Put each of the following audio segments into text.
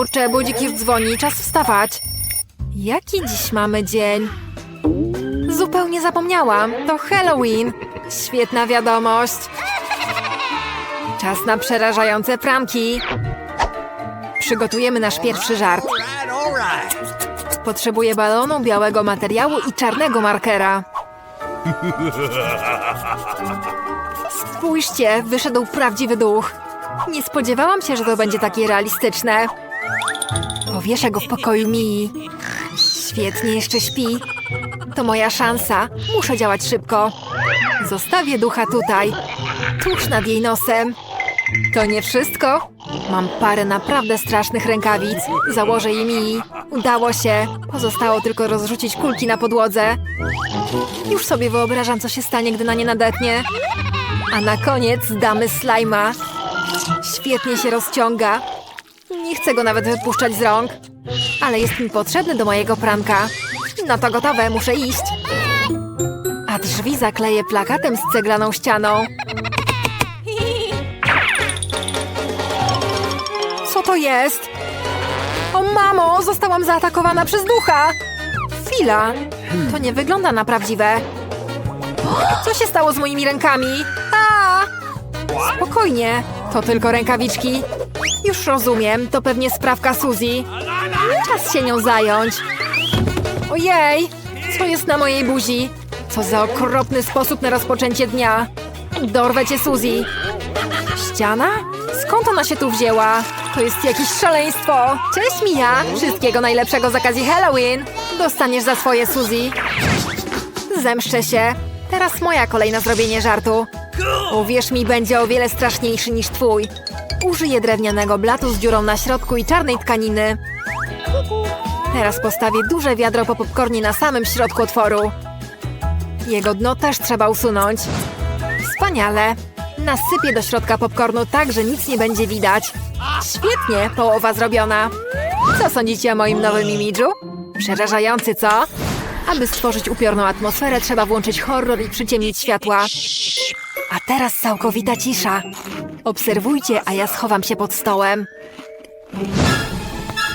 Kurczę, budzik już dzwoni, czas wstawać. Jaki dziś mamy dzień? Zupełnie zapomniałam. To Halloween. Świetna wiadomość. Czas na przerażające pranki. Przygotujemy nasz pierwszy żart. Potrzebuję balonu, białego materiału i czarnego markera. Spójrzcie, wyszedł prawdziwy duch. Nie spodziewałam się, że to będzie takie realistyczne. Powieszę go w pokoju Mii. Świetnie, jeszcze śpi. To moja szansa. Muszę działać szybko. Zostawię ducha tutaj, tuż nad jej nosem. To nie wszystko. Mam parę naprawdę strasznych rękawic. Założę je Mii. Udało się. Pozostało tylko rozrzucić kulki na podłodze. Już sobie wyobrażam, co się stanie, gdy na nie nadetnie. A na koniec damy slajma. Świetnie się rozciąga. Nie chcę go nawet wypuszczać z rąk. Ale jest mi potrzebny do mojego pranka. No to gotowe, muszę iść. A drzwi zakleję plakatem z ceglaną ścianą. Co to jest? O mamo, zostałam zaatakowana przez ducha! Chwila, to nie wygląda na prawdziwe. Co się stało z moimi rękami? A! Spokojnie, to tylko rękawiczki. Już rozumiem, to pewnie sprawka Suzy. Czas się nią zająć. Ojej, co jest na mojej buzi? Co za okropny sposób na rozpoczęcie dnia. Dorwę cię, Suzy. Ściana? Skąd ona się tu wzięła? To jest jakieś szaleństwo. Cześć, Mia. Wszystkiego najlepszego z okazji Halloween. Dostaniesz za swoje, Suzy. Zemszczę się. Teraz moja kolej na zrobienie żartu. Uwierz mi, będzie o wiele straszniejszy niż twój. Użyję drewnianego blatu z dziurą na środku i czarnej tkaniny. Teraz postawię duże wiadro po popcornie na samym środku otworu. Jego dno też trzeba usunąć. Wspaniale. Nasypię do środka popcornu tak, że nic nie będzie widać. Świetnie, połowa zrobiona. Co sądzicie o moim nowym imidżu? Przerażający, co? Aby stworzyć upiorną atmosferę, trzeba włączyć horror i przyciemnić światła. A teraz całkowita cisza. Obserwujcie, a ja schowam się pod stołem.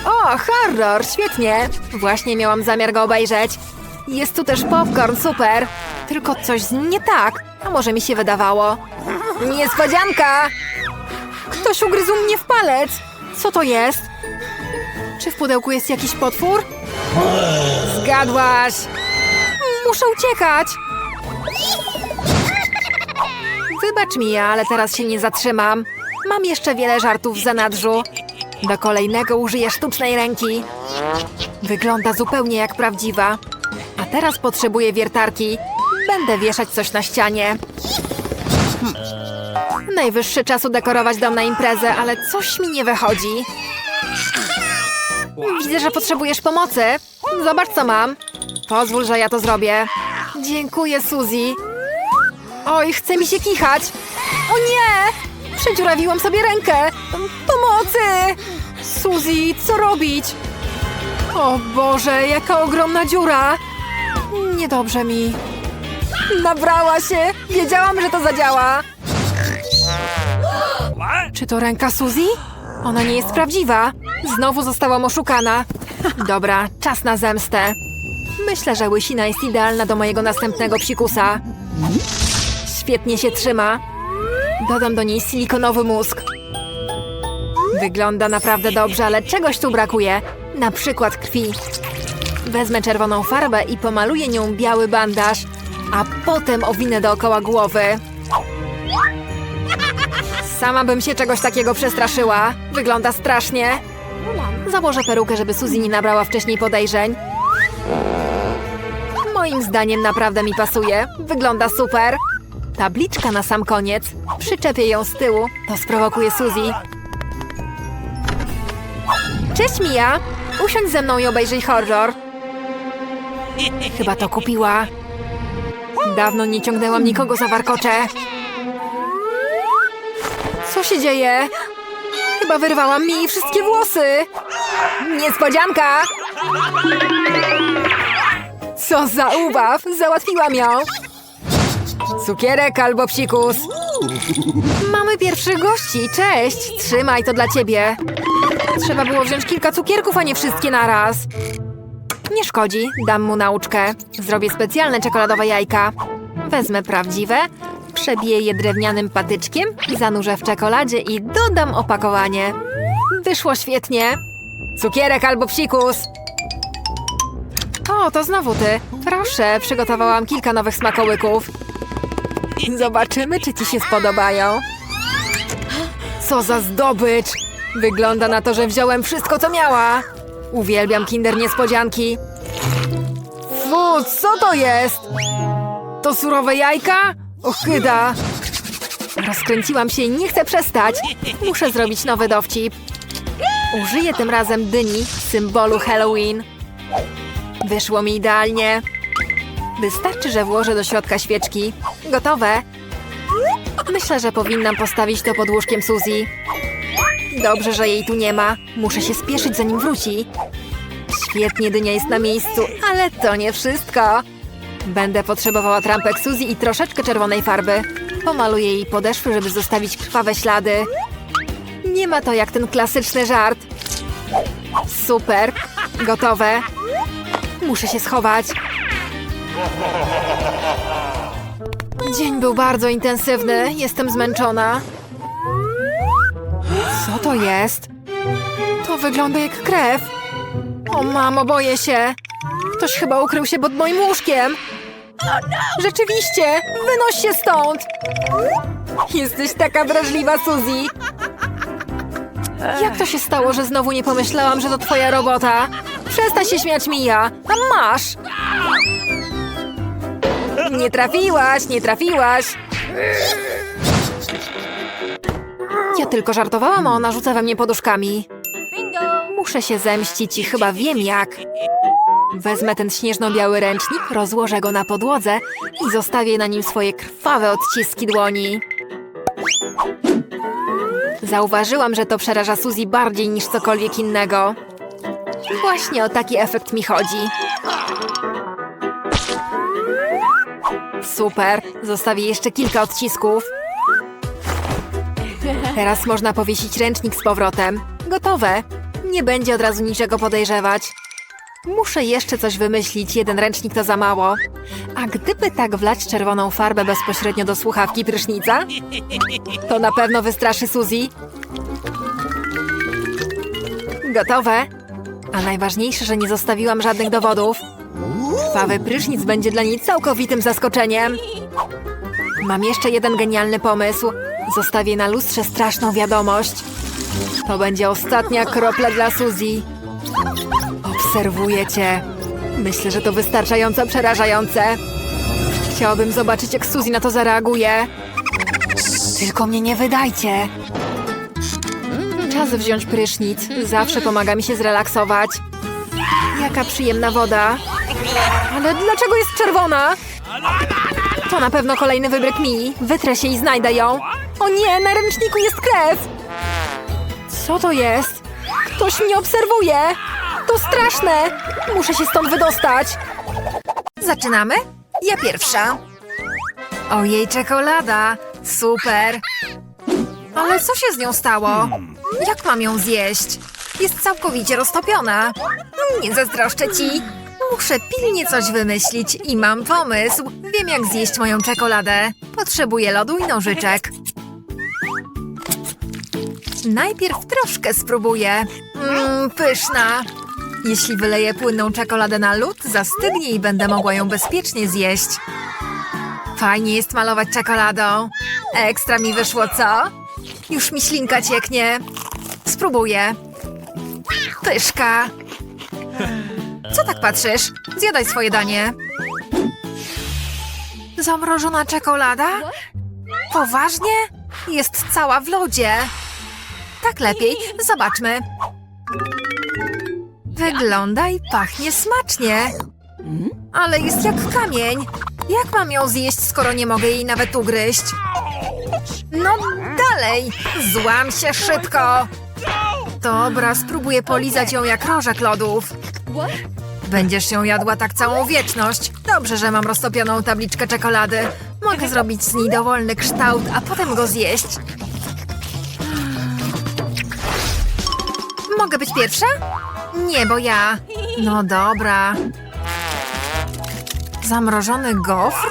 O, horror, świetnie. Właśnie miałam zamiar go obejrzeć. Jest tu też popcorn, super. Tylko coś z nim nie tak. A może mi się wydawało. Niespodzianka! Ktoś ugryzł mnie w palec. Co to jest? Czy w pudełku jest jakiś potwór? Zgadłaś! Muszę uciekać! Wybacz mi, ale teraz się nie zatrzymam. Mam jeszcze wiele żartów w zanadrzu. Do kolejnego użyję sztucznej ręki. Wygląda zupełnie jak prawdziwa. A teraz potrzebuję wiertarki. Będę wieszać coś na ścianie. Najwyższy czas udekorować dom na imprezę, ale coś mi nie wychodzi. Widzę, że potrzebujesz pomocy. Zobacz, co mam. Pozwól, że ja to zrobię. Dziękuję, Suzy. Oj, chce mi się kichać. O nie! Przedziurawiłam sobie rękę. Pomocy! Suzy, co robić? O Boże, jaka ogromna dziura. Niedobrze mi. Nabrała się. Wiedziałam, że to zadziała. Czy to ręka Suzy? Ona nie jest prawdziwa. Znowu zostałam oszukana. Dobra, czas na zemstę. Myślę, że łysina jest idealna do mojego następnego psikusa. Świetnie się trzyma. Dodam do niej silikonowy mózg. Wygląda naprawdę dobrze, ale czegoś tu brakuje. Na przykład krwi. Wezmę czerwoną farbę i pomaluję nią biały bandaż, a potem owinę dookoła głowy. Sama bym się czegoś takiego przestraszyła. Wygląda strasznie. Założę perukę, żeby Suzy nie nabrała wcześniej podejrzeń. Moim zdaniem naprawdę mi pasuje. Wygląda super. Tabliczka na sam koniec. Przyczepię ją z tyłu. To sprowokuje Suzy. Cześć, Mia. Usiądź ze mną i obejrzyj horror. Chyba to kupiła. Dawno nie ciągnęłam nikogo za warkocze. Co się dzieje? Chyba wyrwałam mi wszystkie włosy. Niespodzianka! Co za ubaw! Załatwiłam ją! Cukierek albo psikus. Mamy pierwszych gości. Cześć! Trzymaj to dla ciebie. Trzeba było wziąć kilka cukierków, a nie wszystkie naraz. Nie szkodzi, dam mu nauczkę. Zrobię specjalne czekoladowe jajka. Wezmę prawdziwe, przebiję je drewnianym patyczkiem, zanurzę w czekoladzie i dodam opakowanie. Wyszło świetnie. Cukierek albo psikus. O, to znowu ty. Proszę, przygotowałam kilka nowych smakołyków. Zobaczymy, czy ci się spodobają. Co za zdobycz! Wygląda na to, że wziąłem wszystko, co miała. Uwielbiam kinder niespodzianki. Fu, co to jest? To surowe jajka? Ochyda! Rozkręciłam się i nie chcę przestać. Muszę zrobić nowy dowcip. Użyję tym razem dyni, symbolu Halloween. Wyszło mi idealnie. Wystarczy, że włożę do środka świeczki. Gotowe. Myślę, że powinnam postawić to pod łóżkiem Suzy. Dobrze, że jej tu nie ma. Muszę się spieszyć, zanim wróci. Świetnie, dynia jest na miejscu, ale to nie wszystko. Będę potrzebowała trampek Suzy i troszeczkę czerwonej farby. Pomaluję jej podeszwy, żeby zostawić krwawe ślady. Nie ma to jak ten klasyczny żart. Super. Gotowe. Muszę się schować. Dzień był bardzo intensywny. Jestem zmęczona. Co to jest? To wygląda jak krew. O mamo, boję się. Ktoś chyba ukrył się pod moim łóżkiem. Rzeczywiście, wynoś się stąd. Jesteś taka wrażliwa, Suzy. Jak to się stało, że znowu nie pomyślałam, że to twoja robota? Przestań się śmiać, Mija. A masz. Nie trafiłaś, nie trafiłaś. Ja tylko żartowałam, a ona rzuca we mnie poduszkami. Muszę się zemścić i chyba wiem jak. Wezmę ten śnieżno-biały ręcznik, rozłożę go na podłodze i zostawię na nim swoje krwawe odciski dłoni. Zauważyłam, że to przeraża Suzy bardziej niż cokolwiek innego. Właśnie o taki efekt mi chodzi. Super, zostawię jeszcze kilka odcisków. Teraz można powiesić ręcznik z powrotem. Gotowe. Nie będzie od razu niczego podejrzewać. Muszę jeszcze coś wymyślić, jeden ręcznik to za mało. A gdyby tak wlać czerwoną farbę bezpośrednio do słuchawki prysznica? To na pewno wystraszy Suzy. Gotowe. A najważniejsze, że nie zostawiłam żadnych dowodów. Krwawy prysznic będzie dla niej całkowitym zaskoczeniem. Mam jeszcze jeden genialny pomysł. Zostawię na lustrze straszną wiadomość. To będzie ostatnia kropla dla Suzy. Obserwuję cię. Myślę, że to wystarczająco przerażające. Chciałabym zobaczyć, jak Suzy na to zareaguje. Tylko mnie nie wydajcie. Czas wziąć prysznic. Zawsze pomaga mi się zrelaksować. Jaka przyjemna woda. Dlaczego jest czerwona? To na pewno kolejny wybryk mi. Wytrę się i znajdę ją. O nie, na ręczniku jest krew. Co to jest? Ktoś mnie obserwuje. To straszne. Muszę się stąd wydostać. Zaczynamy? Ja pierwsza. Ojej, czekolada. Super. Ale co się z nią stało? Jak mam ją zjeść? Jest całkowicie roztopiona. Nie zazdroszczę ci. Muszę pilnie coś wymyślić i mam pomysł. Wiem, jak zjeść moją czekoladę. Potrzebuję lodu i nożyczek. Najpierw troszkę spróbuję. Mmm, pyszna. Jeśli wyleję płynną czekoladę na lód, zastygnie i będę mogła ją bezpiecznie zjeść. Fajnie jest malować czekoladą. Ekstra mi wyszło, co? Już mi ślinka cieknie. Spróbuję. Pyszka. Co tak patrzysz? Zjadaj swoje danie. Zamrożona czekolada? Poważnie? Jest cała w lodzie. Tak lepiej. Zobaczmy. Wygląda i pachnie smacznie. Ale jest jak kamień. Jak mam ją zjeść, skoro nie mogę jej nawet ugryźć? No dalej! Złam się szybko! Dobra, spróbuję polizać ją jak rożek lodów. Będziesz ją jadła tak całą wieczność. Dobrze, że mam roztopioną tabliczkę czekolady. Mogę zrobić z niej dowolny kształt, a potem go zjeść. Mogę być pierwsza? Nie, bo ja. No dobra. Zamrożony gofr?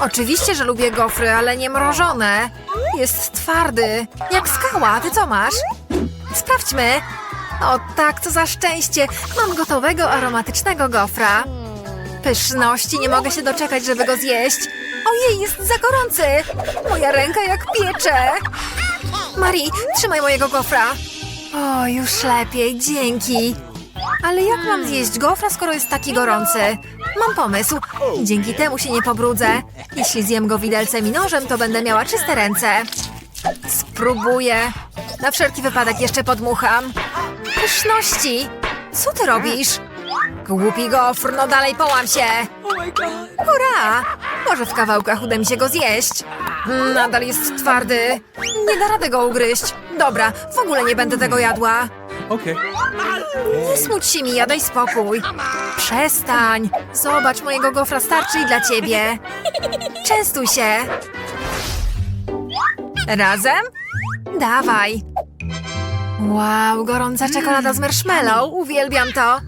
Oczywiście, że lubię gofry, ale nie mrożone. Jest twardy, jak skała. Ty co masz? Sprawdźmy. O tak, co za szczęście. Mam gotowego, aromatycznego gofra. Pyszności, nie mogę się doczekać, żeby go zjeść. Ojej, jest za gorący. Moja ręka jak piecze. Marii, trzymaj mojego gofra. O, już lepiej, dzięki. Ale jak mam zjeść gofra, skoro jest taki gorący? Mam pomysł. Dzięki temu się nie pobrudzę. Jeśli zjem go widelcem i nożem, to będę miała czyste ręce. Spróbuję. Na wszelki wypadek jeszcze podmucham. Pyszności! Co ty robisz? Głupi gofr, no dalej połam się! Hurra! Może w kawałkach uda mi się go zjeść. Nadal jest twardy. Nie da rady go ugryźć. Dobra, w ogóle nie będę tego jadła. Okay. Nie smuć się mi, daj spokój. Przestań. Zobacz, mojego gofra starczy i dla ciebie. Częstuj się. Razem? Dawaj. Wow, gorąca czekolada z marshmallow. Uwielbiam to.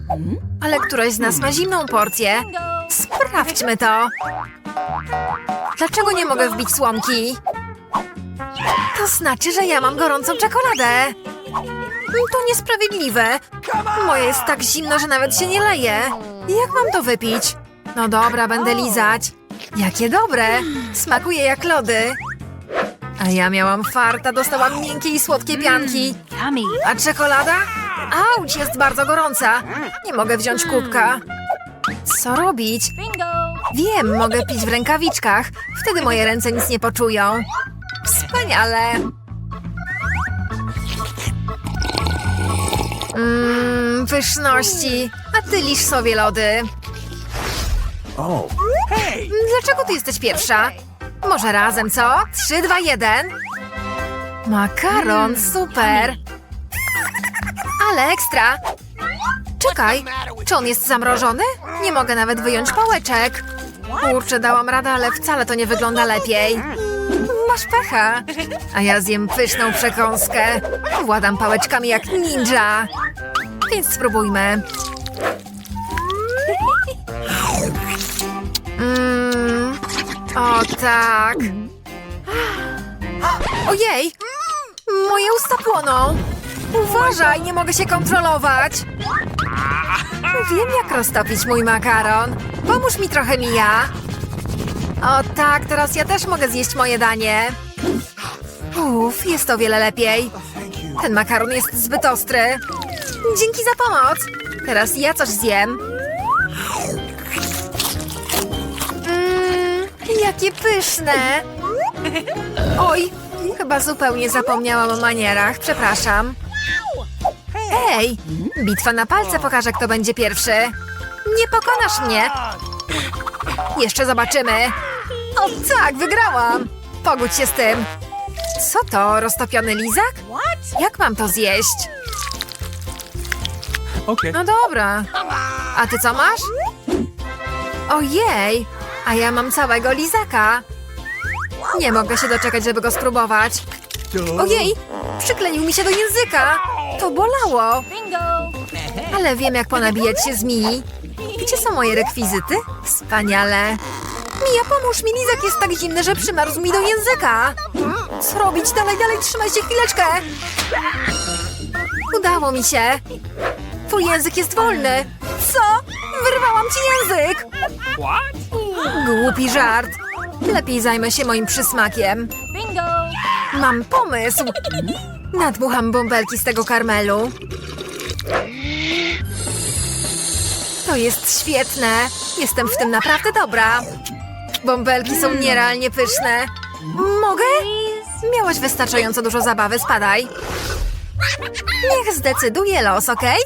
Ale któraś z nas ma zimną porcję. Sprawdźmy to. Dlaczego nie mogę wbić słomki? To znaczy, że ja mam gorącą czekoladę. To niesprawiedliwe. Moje jest tak zimno, że nawet się nie leje. Jak mam to wypić? No dobra, będę lizać. Jakie dobre. Smakuje jak lody. A ja miałam farta, dostałam miękkie i słodkie pianki. Yummy. A czekolada? Auć, jest bardzo gorąca. Nie mogę wziąć kubka. Co robić? Bingo. Wiem, mogę pić w rękawiczkach. Wtedy moje ręce nic nie poczują. Wspaniale. Mmm, pyszności. A ty lisz sobie lody. Oh. Hey! Dlaczego ty jesteś pierwsza? Może razem, co? Trzy, dwa, jeden. Makaron, super. Ale ekstra. Czekaj, czy on jest zamrożony? Nie mogę nawet wyjąć pałeczek. Kurczę, dałam radę, ale wcale to nie wygląda lepiej. Masz pecha. A ja zjem pyszną przekąskę. Władam pałeczkami jak ninja. Więc spróbujmy. O tak. Ojej! Moje usta płoną. Uważaj, nie mogę się kontrolować. Wiem, jak roztopić mój makaron. Pomóż mi trochę, Mija. O tak, teraz ja też mogę zjeść moje danie. Uff, jest o wiele lepiej. Ten makaron jest zbyt ostry. Dzięki za pomoc. Teraz ja coś zjem. Jakie pyszne. Oj, chyba zupełnie zapomniałam o manierach. Przepraszam. Ej, bitwa na palce pokaże, kto będzie pierwszy. Nie pokonasz mnie. Jeszcze zobaczymy. O tak, wygrałam. Pogódź się z tym. Co to, roztopiony lizak? Jak mam to zjeść? No dobra. A ty co masz? Ojej, a ja mam całego lizaka. Nie mogę się doczekać, żeby go spróbować. Ojej, przykleił mi się do języka. To bolało. Bingo. Ale wiem, jak ponabijać się z Mii. Gdzie są moje rekwizyty? Wspaniale. Mija, pomóż mi, lizak jest tak zimny, że przymarzł mi do języka. Co robić? Dalej, dalej, trzymaj się chwileczkę. Udało mi się. Twój język jest wolny. Co? Wyrwałam ci język. Głupi żart. Lepiej zajmę się moim przysmakiem. Bingo. Mam pomysł. Nadmucham bąbelki z tego karmelu. To jest świetne. Jestem w tym naprawdę dobra. Bąbelki są nierealnie pyszne. Mogę? Miałaś wystarczająco dużo zabawy, spadaj. Niech zdecyduje los, okej?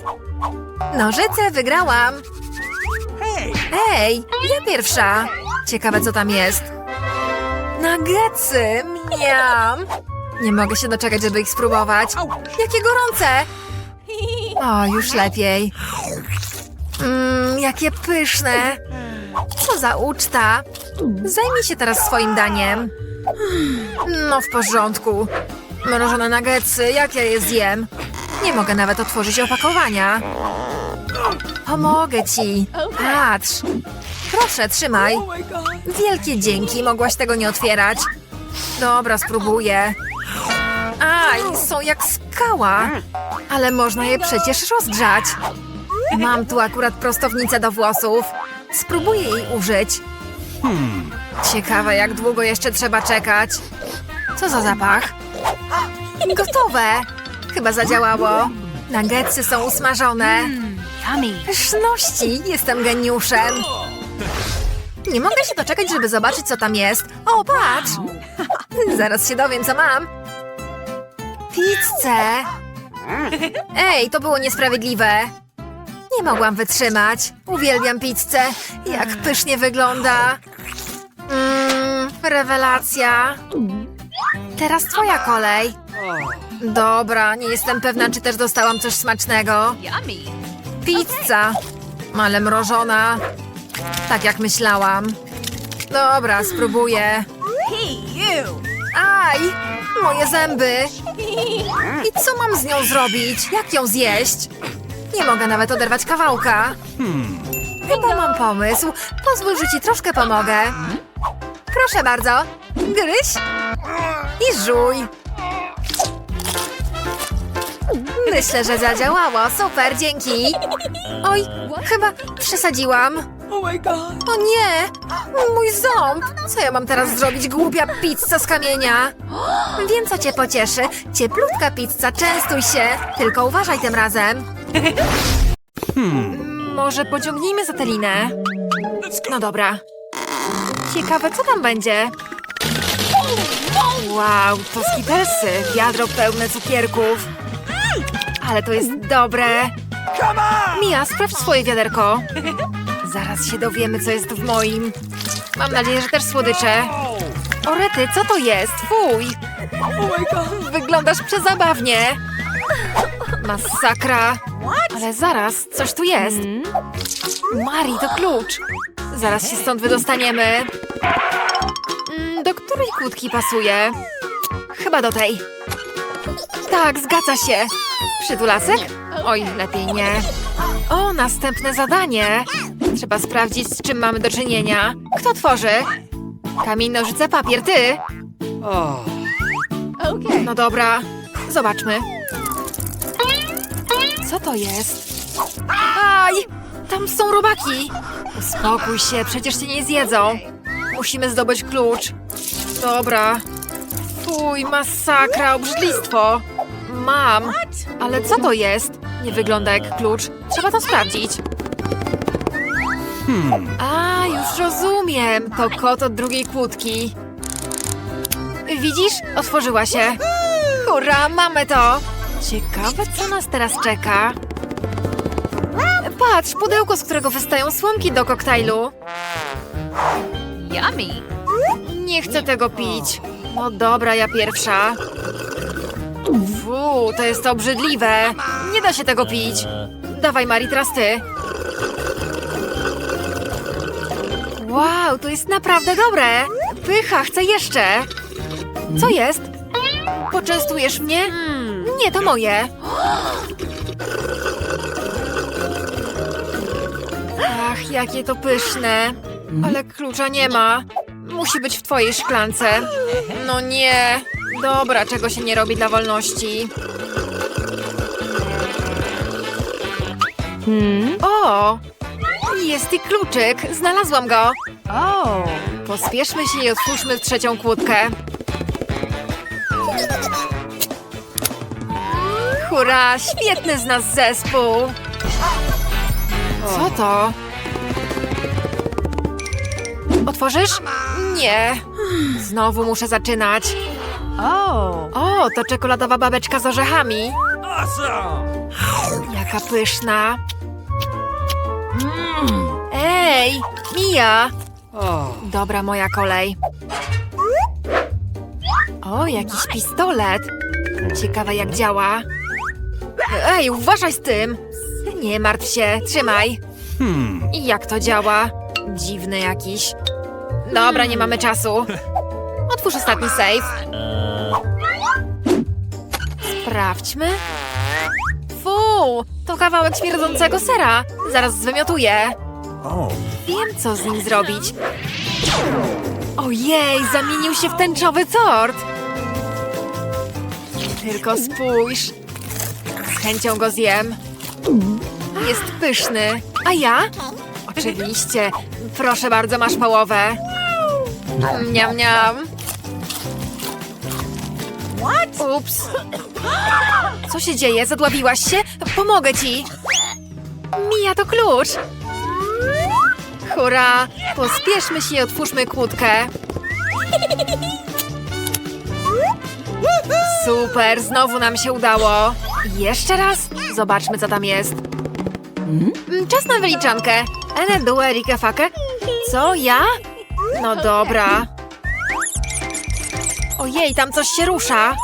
Nożyce, wygrałam. Ej, ja pierwsza. Ciekawe, co tam jest. Nuggetsy, miam. Nie mogę się doczekać, żeby ich spróbować. Jakie gorące! O, już lepiej. Mmm, jakie pyszne. Co za uczta. Zajmij się teraz swoim daniem. No, w porządku. Mrożone nuggetsy, jak ja je zjem? Nie mogę nawet otworzyć opakowania. Pomogę ci. Patrz. Proszę, trzymaj. Wielkie dzięki, mogłaś tego nie otwierać. Dobra, spróbuję. Aj, są jak skała. Ale można je przecież rozgrzać. Mam tu akurat prostownicę do włosów. Spróbuję jej użyć. Ciekawe, jak długo jeszcze trzeba czekać. Co za zapach? Gotowe! Chyba zadziałało. Nuggetsy są usmażone. Pyszności! Jestem geniuszem. Nie mogę się doczekać, żeby zobaczyć, co tam jest. O, patrz! Zaraz się dowiem, co mam. Pizzę! Ej, to było niesprawiedliwe. Nie mogłam wytrzymać. Uwielbiam pizzę. Jak pysznie wygląda. Mmm, rewelacja. Teraz twoja kolej. Dobra, nie jestem pewna, czy też dostałam coś smacznego. Pizza. Ale mrożona. Tak jak myślałam. Dobra, spróbuję. Aj! Moje zęby! I co mam z nią zrobić? Jak ją zjeść? Nie mogę nawet oderwać kawałka. Chyba mam pomysł. Pozwól, że ci troszkę pomogę. Proszę bardzo. Gryź i żuj. Myślę, że zadziałało. Super, dzięki. Oj, chyba przesadziłam. Oh. O nie! Mój ząb! Co ja mam teraz zrobić, głupia pizza z kamienia? Wiem, co cię pocieszy. Cieplutka pizza, częstuj się. Tylko uważaj tym razem. Może pociągnijmy za tę linę? No dobra. Ciekawe, co tam będzie? Wow, to skitelsy. Wiadro pełne cukierków. Ale to jest dobre. Come on! Mia, sprawdź swoje wiaderko. Zaraz się dowiemy, co jest w moim. Mam nadzieję, że też słodycze. Oh, O rety, co to jest? Fuj! oh. Wyglądasz przezabawnie. Masakra. Ale zaraz, coś tu jest. Mari, to klucz. Zaraz się stąd wydostaniemy. Mm, Do której kłódki pasuje? Chyba do tej. Tak, zgadza się. Przytulasek? Oj, lepiej nie. O, następne zadanie. Trzeba sprawdzić, z czym mamy do czynienia. Kto tworzy? Kamień, nożyce, papier, ty. No dobra, zobaczmy. Co to jest? Aj! Tam są robaki! Uspokój się, przecież cię nie zjedzą. Musimy zdobyć klucz. Dobra. Fuj, masakra, obrzydlistwo. Mam. Ale co to jest? Nie wygląda jak klucz. Trzeba to sprawdzić. A, już rozumiem. To kot od drugiej kłódki. Widzisz? Otworzyła się. Hurra, mamy to! Ciekawe, co nas teraz czeka. Patrz, pudełko, z którego wystają słomki do koktajlu. Yummy. Nie chcę tego pić. No dobra, ja pierwsza. Fu, to jest obrzydliwe. Nie da się tego pić. Dawaj, Mari, teraz ty. Wow, to jest naprawdę dobre. Pycha, chcę jeszcze. Co jest? Poczęstujesz mnie? Nie, to moje. Ach, jakie to pyszne. Ale klucza nie ma. Musi być w twojej szklance. No nie. Dobra, czego się nie robi dla wolności. O! Jest i kluczyk. Znalazłam go. Oh. Pospieszmy się i otwórzmy trzecią kłódkę. Hurra! Świetny z nas zespół! Co to? Otworzysz? Nie. Znowu muszę zaczynać. O, to czekoladowa babeczka z orzechami. Jaka pyszna. Ej, Mia! Oh. Dobra, moja kolej. O, jakiś pistolet. Ciekawe jak działa. Ej, uważaj z tym! Nie martw się, trzymaj. Hmm. I jak to działa? Dziwny jakiś. Dobra, nie mamy czasu. Otwórz ostatni safe. Sprawdźmy. Fu, to kawałek śmierdzącego sera. Zaraz zwymiotuję. Wiem, co z nim zrobić. Ojej, zamienił się w tęczowy tort. Tylko spójrz. Z chęcią go zjem. Jest pyszny. A ja? Oczywiście. Proszę bardzo, masz połowę. Niam, niam. Ups. Co się dzieje? Zadławiłaś się? Pomogę ci. Mija to klucz. Hurra! Pospieszmy się i otwórzmy kłódkę. Super, znowu nam się udało. Jeszcze raz? Zobaczmy, co tam jest. Mm, Czas na wyliczankę. Ene due rike fake. Co, ja? No dobra. Ojej, tam coś się rusza.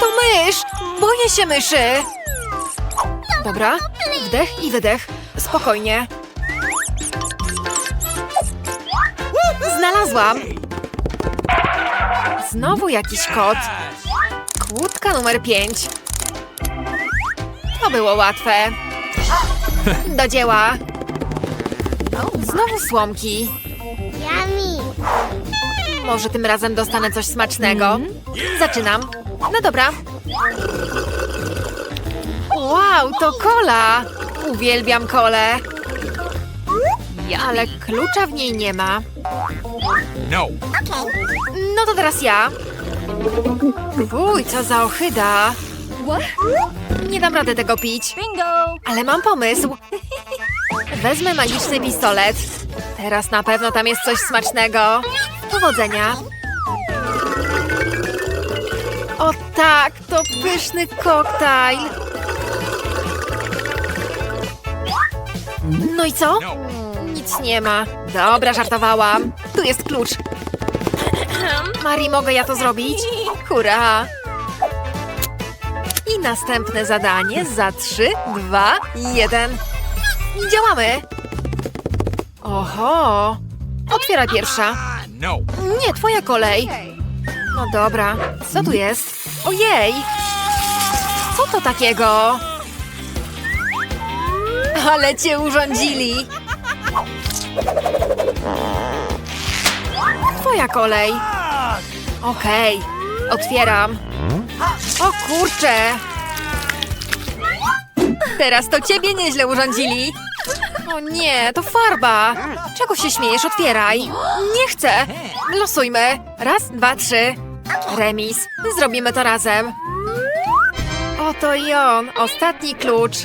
To mysz! Boję się myszy! Dobra, wdech i wydech. Spokojnie. Znalazłam! Znowu jakiś kot. Kłódka numer pięć. To było łatwe. Do dzieła. Znowu słomki. Yummy. Może tym razem dostanę coś smacznego. Zaczynam. No dobra. Wow, to kola! Uwielbiam kolę. Ale klucza w niej nie ma. No. No to teraz ja. Fuj, co za ochyda. Nie dam rady tego pić. Bingo! Ale mam pomysł. Wezmę magiczny pistolet. Teraz na pewno tam jest coś smacznego. Powodzenia. O tak, to pyszny koktajl. No i co? Nic nie ma. Dobra, żartowałam. Tu jest klucz. Mari, mogę ja to zrobić? Hurra! I następne zadanie za 3, 2, 1. I działamy! Oho! Otwieraj pierwsza. Nie, twoja kolej. No dobra, co tu jest? Ojej! Co to takiego? Ale cię urządzili! Twoja kolej. Okej, otwieram. O kurczę! Teraz to ciebie nieźle urządzili. O nie, to farba. Czego się śmiejesz? Otwieraj. Nie chcę. Losujmy. Raz, dwa, trzy. Remis. Zrobimy to razem. Oto i on. Ostatni klucz.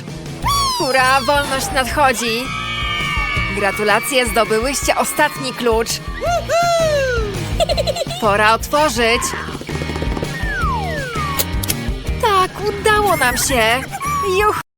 Hurra, wolność nadchodzi. Gratulacje, zdobyłyście ostatni klucz. Pora otworzyć. Tak, udało nam się. Juhu!